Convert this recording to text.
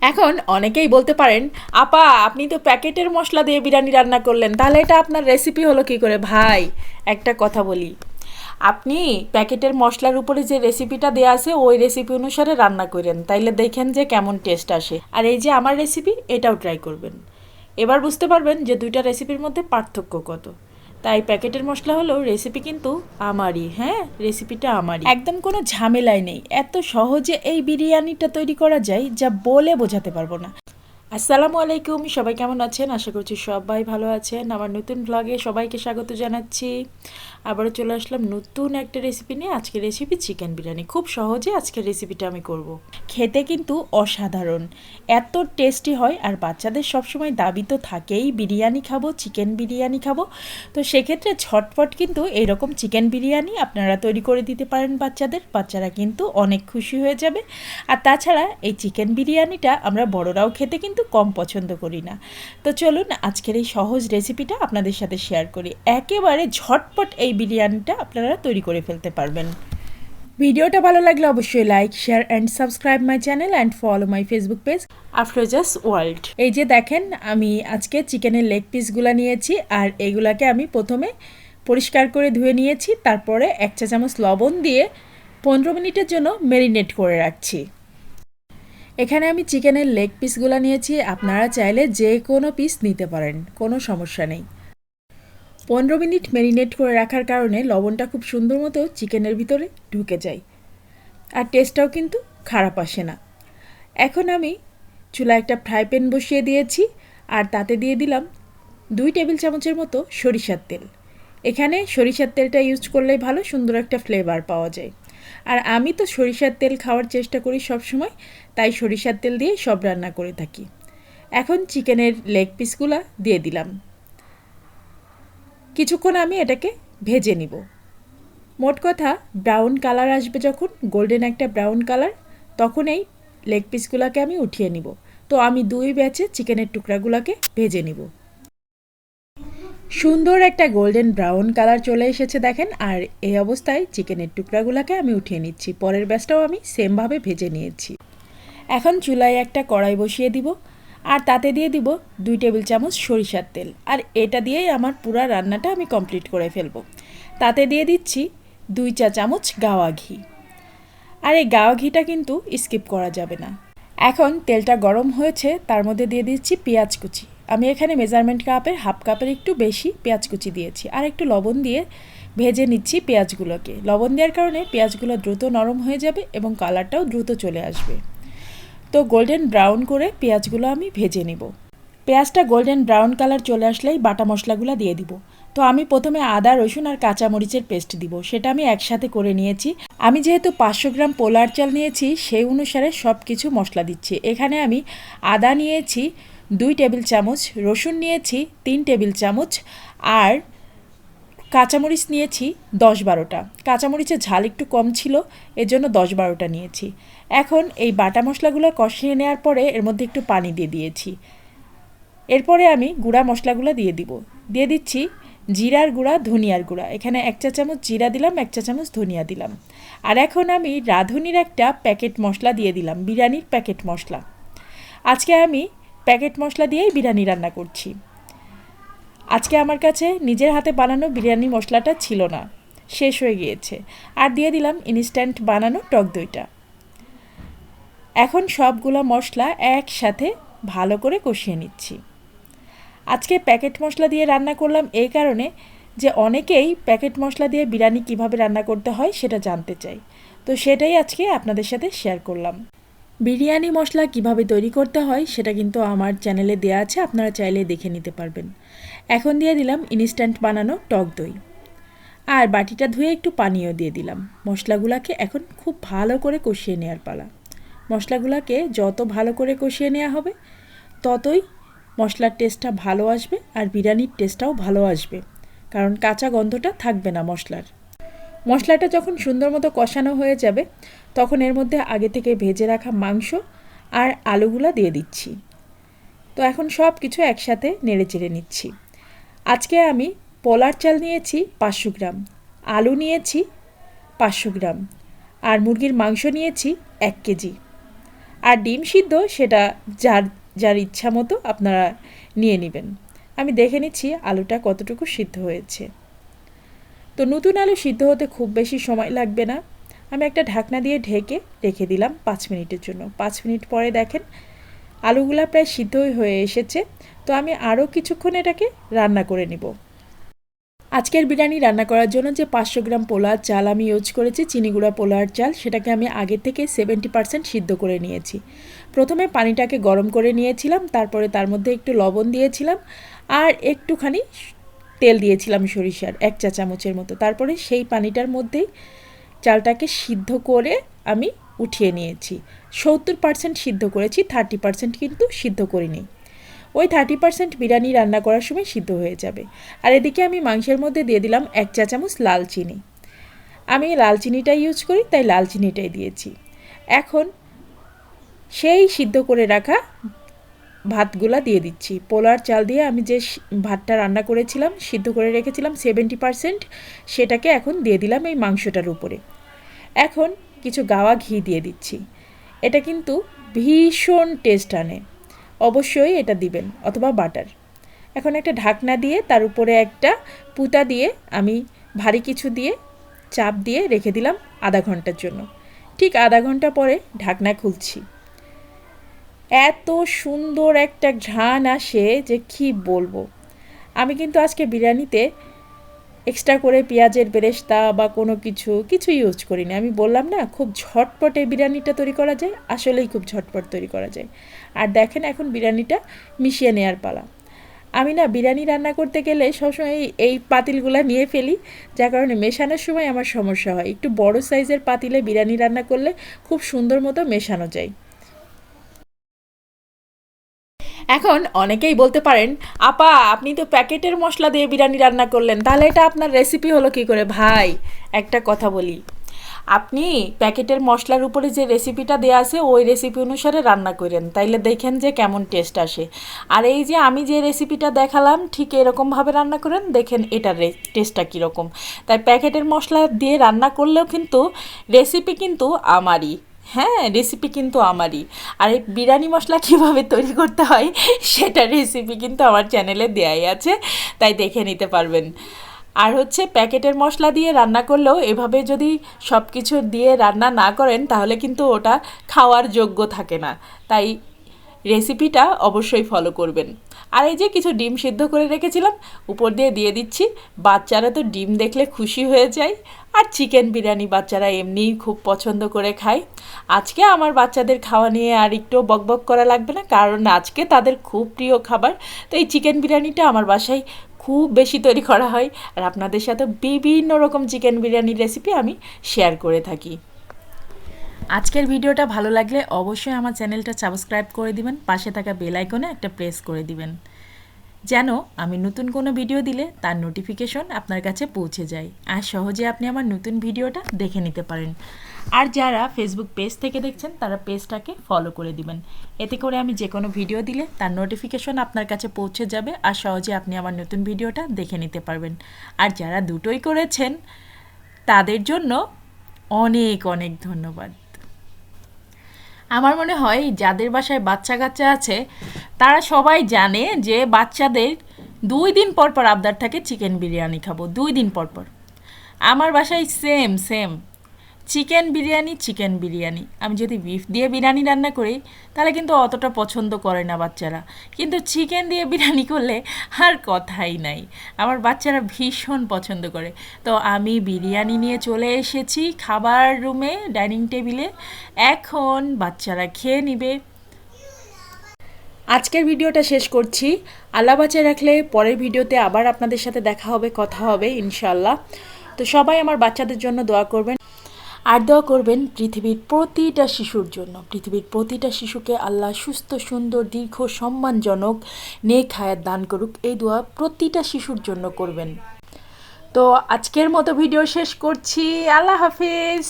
এখন অনেকেই বলতে পারেন, আপা, আপনি তো প্যাকেটের মশলা দিয়ে বিরিয়ানি রান্না করলেন, তাহলে এটা আপনার রেসিপি হলো কি করে? ভাই, একটা কথা বলি। আপনি প্যাকেটের মশলার উপরে যে রেসিপিটা দেওয়া আছে, ওই রেসিপি অনুসারে রান্না করেন, তাইলে দেখেন যে কেমন টেস্ট আসে। আর এই যে আমার রেসিপি এটাও ট্রাই করবেন। এবার বুঝতে পারবেন যে দুইটা রেসিপির মধ্যে পার্থক্য কত। তাই প্যাকেটের মশলা হলেও রেসিপি কিন্তু আমারই হ্যাঁ? রেসিপিটা আমারই। একদম কোনো ঝামেলাই নেই। এত সহজে এই বিরিয়ানিটা তৈরি করা যায় যা বলে বোঝাতে পারব না। আসসালামু আলাইকুম সবাই কেমন আছেন? আশা করছি সবাই ভালো আছেন। আমার নতুন ব্লগে সবাইকে স্বাগত জানাচ্ছি। আবারও চলে আসলাম নতুন একটা রেসিপি নিয়ে। আজকের রেসিপি চিকেন বিরিয়ানি। খুব সহজে আজকের রেসিপিটা আমি করব। খেতে কিন্তু অসাধারণ। এত টেস্টি হয় আর বাচ্চাদের সবসময় দাবি তো থাকেই, বিরিয়ানি খাব চিকেন বিরিয়ানি খাব। তো সেক্ষেত্রে ঝটপট কিন্তু এইরকম চিকেন বিরিয়ানি আপনারা তৈরি করে দিতে পারেন বাচ্চাদের। বাচ্চারা কিন্তু অনেক খুশি হয়ে যাবে। আর তাছাড়া এই চিকেন বিরিয়ানিটা আমরা বড়রাও খেতে কিন্তু কম পছন্দ করি না। তো চলুন আজকের এই সহজ রেসিপিটা আপনাদের সাথে শেয়ার করি। একেবারে ঝটপট এই বিরিয়ানিটা আপনারা তৈরি করে ফেলতে পারবেন। ভিডিওটা ভালো লাগলে অবশ্যই like share and subscribe my channel and follow my Facebook page Afroza's world এই যে দেখেন, আমি আজকে চিকেনের লেগ পিসগুলো নিয়েছি আর এগুলাকে আমি প্রথমে পরিষ্কার করে ধুয়ে নিয়েছি, তারপরে এক চা চামচ লবণ দিয়ে পনেরো মিনিটের জন্য ম্যারিনেট করে রাখছি। এখানে আমি চিকেনের লেগ পিসগুলো নিয়েছি, আপনারা চাইলে যে কোনো পিস নিতে পারেন, কোনো সমস্যা নেই। পনেরো মিনিট ম্যারিনেট করে রাখার কারণে লবণটা খুব সুন্দর মতো চিকেনের ভিতরে ঢুকে যায়। আর টেস্টটাও কিন্তু খারাপ আসে না। এখন আমি চুলা একটা ফ্রাই প্যান বসিয়ে দিয়েছি, আর তাতে দিয়ে দিলাম দুই টেবিল চামচের মতো সরিষার তেল। এখানে সরিষার তেলটা ইউজ করলেই ভালো, সুন্দর একটা ফ্লেভার পাওয়া যায়। আর আমি তো সরিষার তেল খাওয়ার চেষ্টা করি সব সময়, তাই সরিষার তেল দিয়ে সব রান্না করে থাকি। এখন চিকেনের লেগ পিসগুলো দিয়ে দিলাম। কিছুক্ষণ আমি এটাকে ভেজে নিব। মোট কথা, ব্রাউন কালার আসবে যখন, গোল্ডেন একটা ব্রাউন কালার, তখন এই লেগ পিসগুলোকে আমি উঠিয়ে নিব। তো আমি দুই ব্যাচে চিকেনের টুকরাগুলোকে ভেজে নিব। সুন্দর একটা গোল্ডেন ব্রাউন কালার চলে এসেছে দেখেন, আর এই অবস্থায় চিকেনের টুকরাগুলোকে আমি উঠিয়ে নিচ্ছি। পরের ব্যাচটাও আমি সেমভাবে ভেজে নিয়েছি। এখন চুলায় একটা কড়াই বসিয়ে দিব, আর তাতে দিয়ে দিব দুই টেবিল চামচ সরিষার তেল। আর এটা দিয়েই আমার পুরো রান্নাটা আমি কমপ্লিট করে ফেলব। তাতে দিয়ে দিচ্ছি দুই চা চামচ গাওয়া ঘি। আর এই গাওয়া ঘিটা কিন্তু স্কিপ করা যাবে না। এখন তেলটা গরম হয়েছে, তার মধ্যে দিয়ে দিচ্ছি পেঁয়াজ কুচি। আমি এখানে মেজারমেন্ট কাপের, হাফ কাপের একটু বেশি পেঁয়াজ কুচি দিয়েছি। আর একটু লবণ দিয়ে ভেজে নিচ্ছি পেঁয়াজগুলোকে। লবণ দেওয়ার কারণে পেঁয়াজগুলো দ্রুত নরম হয়ে যাবে এবং কালারটাও দ্রুত চলে আসবে। তো গোল্ডেন ব্রাউন করে পেঁয়াজগুলো আমি ভেজে নিব। পেঁয়াজটা গোল্ডেন ব্রাউন কালার চলে আসলেই বাটা মশলাগুলো দিয়ে দিব। তো আমি প্রথমে আদা, রসুন আর কাঁচা মরিচের পেস্ট দিব। সেটা আমি একসাথে করে নিয়েছি। আমি যেহেতু পাঁচশো গ্রাম পোলার চাল নিয়েছি, সেই অনুসারে সব কিছু মশলা দিচ্ছি। এখানে আমি আদা নিয়েছি দুই টেবিল চামচ, রসুন নিয়েছি তিন টেবিল চামচ আর কাঁচামরিচ নিয়েছি দশ বারোটা। কাঁচামরিচের ঝাল একটু কম ছিল, এজন্য দশ বারোটা নিয়েছি। এখন এই বাটা মশলাগুলো কষিয়ে নেওয়ার পরে এর মধ্যে একটু পানি দিয়ে দিয়েছি। এরপরে আমি গুঁড়া মশলাগুলো দিয়ে দিব। দিয়ে দিচ্ছি জিরার গুঁড়া, ধনিয়ার গুঁড়া। এখানে এক চা চামচ জিরা দিলাম, এক চা চামচ ধনিয়া দিলাম। আর এখন আমি রাঁধুনির একটা প্যাকেট মশলা দিয়ে দিলাম, বিরিয়ানির প্যাকেট মশলা। আজকে আমি প্যাকেট মশলা দিয়েই বিরিয়ানি রান্না করছি। আজকে আমার কাছে নিজের হাতে বানানো বিরিয়ানি মশলাটা ছিল না। শেষ হয়ে গিয়েছে। আর দিয়ে দিলাম ইনস্ট্যান্ট বানানো টক দইটা। এখন সবগুলো মশলা একসাথে ভালো করে কষিয়ে নিচ্ছি। আজকে প্যাকেট মশলা দিয়ে রান্না করলাম এই কারণে যে অনেকেই প্যাকেট মশলা দিয়ে বিরিয়ানি কীভাবে রান্না করতে হয় সেটা জানতে চাই তো সেটাই আজকে আপনাদের সাথে শেয়ার করলাম। বিরিয়ানি মশলা কীভাবে তৈরি করতে হয় সেটা কিন্তু আমার চ্যানেলে দেওয়া আছে, আপনারা চাইলে দেখে নিতে পারবেন। এখন দিয়ে দিলাম ইনস্ট্যান্ট বানানো টক দই। আর বাটিটা ধুয়ে একটু পানিও দিয়ে দিলাম। মশলাগুলোকে এখন খুব ভালো করে কষিয়ে নেওয়ার পালা। মশলাগুলোকে যত ভালো করে কষিয়ে নেওয়া হবে, ততই মশলার টেস্টটা ভালো আসবে আর বিরিয়ানির টেস্টটাও ভালো আসবে। কারণ কাঁচা গন্ধটা থাকবে না মশলার। মশলাটা যখন সুন্দর মতো কষানো হয়ে যাবে, তখন এর মধ্যে আগে থেকে ভেজে রাখা মাংস আর আলুগুলো দিয়ে দিচ্ছি। তো এখন সব কিছু একসাথে নেড়ে চেড়ে নিচ্ছি। আজকে আমি পোলার চাল নিয়েছি পাঁচশো গ্রাম, আলু নিয়েছি পাঁচশো গ্রাম আর মুরগির মাংস নিয়েছি এক কেজি। আর ডিম সিদ্ধ সেটা যার যার ইচ্ছা মতো আপনারা নিয়ে নেবেন। আমি দেখে নিচ্ছি আলুটা কতটুকু সিদ্ধ হয়েছে। তো নতুন আলু সিদ্ধ হতে খুব বেশি সময় লাগবে না। আমি একটা ঢাকনা দিয়ে ঢেকে রেখে দিলাম পাঁচ মিনিটের জন্য। পাঁচ মিনিট পরে দেখেন আলুগুলা প্রায় সিদ্ধই হয়ে এসেছে। তো আমি আরও কিছুক্ষণ এটাকে রান্না করে নিব। আজকের বিরিয়ানি রান্না করার জন্য যে পাঁচশো গ্রাম পোলার চাল আমি ইউজ করেছি চিনিগুড়া পোলার চাল, সেটাকে আমি আগে থেকে সেভেন্টি পার্সেন্ট সিদ্ধ করে নিয়েছি। প্রথমে পানিটাকে গরম করে নিয়েছিলাম, তারপরে তার মধ্যে একটু লবণ দিয়েছিলাম, আর একটুখানি তেল দিয়েছিলাম সরিষার এক চা চামচের মতো। তারপরে সেই পানিটার মধ্যেই চালটাকে সিদ্ধ করে আমি উঠিয়ে নিয়েছি। সত্তর পার্সেন্ট সিদ্ধ করেছি থার্টি পার্সেন্ট কিন্তু সিদ্ধ করিনি। ওই থার্টি পার্সেন্ট বিরিয়ানি রান্না করার সময় সিদ্ধ হয়ে যাবে। আর এদিকে আমি মাংসের মধ্যে দিয়ে দিলাম এক চা চামচ লাল চিনি। আমি লাল চিনিটাই ইউজ করি, তাই লাল চিনিটাই দিয়েছি। এখন সেই সিদ্ধ করে রাখা ভাতগুলা দিয়ে দিচ্ছি। পোলার চাল দিয়ে আমি যে ভাতটা রান্না করেছিলাম, সিদ্ধ করে রেখেছিলাম সেভেন্টি পারসেন্ট সেটাকে এখন দিয়ে দিলাম এই মাংসটার উপরে। এখন কিছু গাওয়া ঘি দিয়ে দিচ্ছি। এটা কিন্তু ভীষণ টেস্ট আনে। অবশ্যই এটা দিবেন, অথবা বাটার এখন একটা ঢাকনা দিয়ে তার উপরে একটা পুতা দিয়ে আমি ভারী কিছু দিয়ে চাপ দিয়ে রেখে দিলাম আধা ঘণ্টার জন্য। ঠিক আধা ঘণ্টা পরে ঢাকনা খুলছি। এত সুন্দর একটা ঘ্রাণ আসে যে কি বলব। আমি কিন্তু আজকে বিরিয়ানিতে এক্সট্রা করে পেঁয়াজের বেরেস্তা বা কোনো কিছু কিছু ইউজ করিনি। আমি বললাম, না, খুব ঝটপটে বিরিয়ানিটা তৈরি করা যায়। আসলেই খুব ঝটপট তৈরি করা যায়। আর দেখেন এখন বিরিয়ানিটা মিশিয়ে নেওয়ার পালা। আমি না বিরিয়ানি রান্না করতে গেলে সবসময় এই পাতিলগুলো নিয়ে ফেলি, যার কারণে মেশানোর সময় আমার সমস্যা হয়। একটু বড় সাইজের পাতিলে বিরিয়ানি রান্না করলে খুব সুন্দর মতো মেশানো যায়। এখন অনেকেই বলতে পারেন, আপা, আপনি তো প্যাকেটের মশলা দিয়ে বিরিয়ানি রান্না করলেন, তাহলে এটা আপনার রেসিপি হলো কি করে? ভাই, একটা কথা বলি। আপনি প্যাকেটের মশলার উপরে যে রেসিপিটা দেওয়া আছে, ওই রেসিপি অনুসারে রান্না করেন, তাইলে দেখেন যে কেমন টেস্ট আসে। আর এই যে আমি যে রেসিপিটা দেখালাম, ঠিক এরকমভাবে রান্না করেন, দেখেন এটার টেস্টটা কীরকম। তাই প্যাকেটের মশলা দিয়ে রান্না করলেও কিন্তু রেসিপি কিন্তু আমারই। হ্যাঁ রেসিপি কিন্তু আমারই। আর এই বিরিয়ানি মশলা কীভাবে তৈরি করতে হয়, সেটা রেসিপি কিন্তু আমার চ্যানেলে দেয়াই আছে, তাই দেখে নিতে পারবেন। আর হচ্ছে প্যাকেটের মশলা দিয়ে রান্না করলেও এভাবে যদি সব কিছু দিয়ে রান্না না করেন, তাহলে কিন্তু ওটা খাওয়ার যোগ্য থাকে না। তাই রেসিপিটা অবশ্যই ফলো করবেন। আর এই যে কিছু ডিম সিদ্ধ করে রেখেছিলাম, উপর দিয়ে দিয়ে দিচ্ছি। বাচ্চারা তো ডিম দেখলে খুশি হয়ে যায়। আর চিকেন বিরিয়ানি বাচ্চারা এমনিই খুব পছন্দ করে খায়। আজকে আমার বাচ্চাদের খাওয়া নিয়ে আর একটু বকবক করা লাগবে না, কারণ আজকে তাদের খুব প্রিয় খাবার। তো এই চিকেন বিরিয়ানিটা আমার বাসায় খুব বেশি তৈরি করা হয়। আর আপনাদের সাথে বিভিন্ন রকম চিকেন বিরিয়ানির রেসিপি আমি শেয়ার করে থাকি। আজকের ভিডিওটা ভালো লাগলে অবশ্যই আমার চ্যানেলটা সাবস্ক্রাইব করে দিবেন, পাশে থাকা বেল আইকনে একটা প্রেস করে দিবেন। যেন আমি নতুন কোনো ভিডিও দিলে তার নোটিফিকেশন আপনার কাছে পৌঁছে যায় আর সহজে আপনি আমার নতুন ভিডিওটা দেখে নিতে পারেন। আর যারা ফেসবুক পেজ থেকে দেখছেন, তারা পেজটাকে ফলো করে দিবেন। এতে করে আমি যে কোনো ভিডিও দিলে তার নোটিফিকেশন আপনার কাছে পৌঁছে যাবে আর সহজে আপনি আমার নতুন ভিডিওটা দেখে নিতে পারবেন। আর যারা দুটোই করেছেন, তাদের জন্য অনেক অনেক ধন্যবাদ। আমার মনে হয় যাদের বাসায় বাচ্চা কাচ্চা আছে, তারা সবাই জানে যে বাচ্চাদের দুই দিন পর পর আবদার থাকে চিকেন বিরিয়ানি খাব, দুই দিন পর পর। আমার বাসায় same same chicken biryani chicken biryani. আমি যদি বিফ দিয়ে বিরিয়ানি রান্না করি, তাহলে কিন্তু অতটা পছন্দ করে না বাচ্চারা। কিন্তু চিকেন দিয়ে বিরিয়ানি করলে আর কথাই নাই। আমার বাচ্চারা ভীষণ পছন্দ করে। তো আমি বিরিয়ানি নিয়ে চলে এসেছি খাবার রুমে, ডাইনিং টেবিলে। এখন বাচ্চারা খেয়ে নিবে। আজকের ভিডিওটা শেষ করছি। আল্লাহ বাঁচিয়ে রাখলে পরের ভিডিওতে আবার আপনাদের সাথে দেখা হবে, কথা হবে ইনশাল্লাহ তো সবাই আমার বাচ্চাদের জন্য দোয়া করবেন। আর দোয়া করবেন পৃথিবীর প্রতিটা শিশুর জন্য। পৃথিবীর প্রতিটা শিশুকে আল্লাহ সুস্থ, সুন্দর, দীর্ঘ, সম্মানজনক, নেক হায়াত দান করুক, এই দোয়া প্রতিটা শিশুর জন্য করবেন। তো আজকের মতো ভিডিও শেষ করছি। আল্লাহ হাফিজ।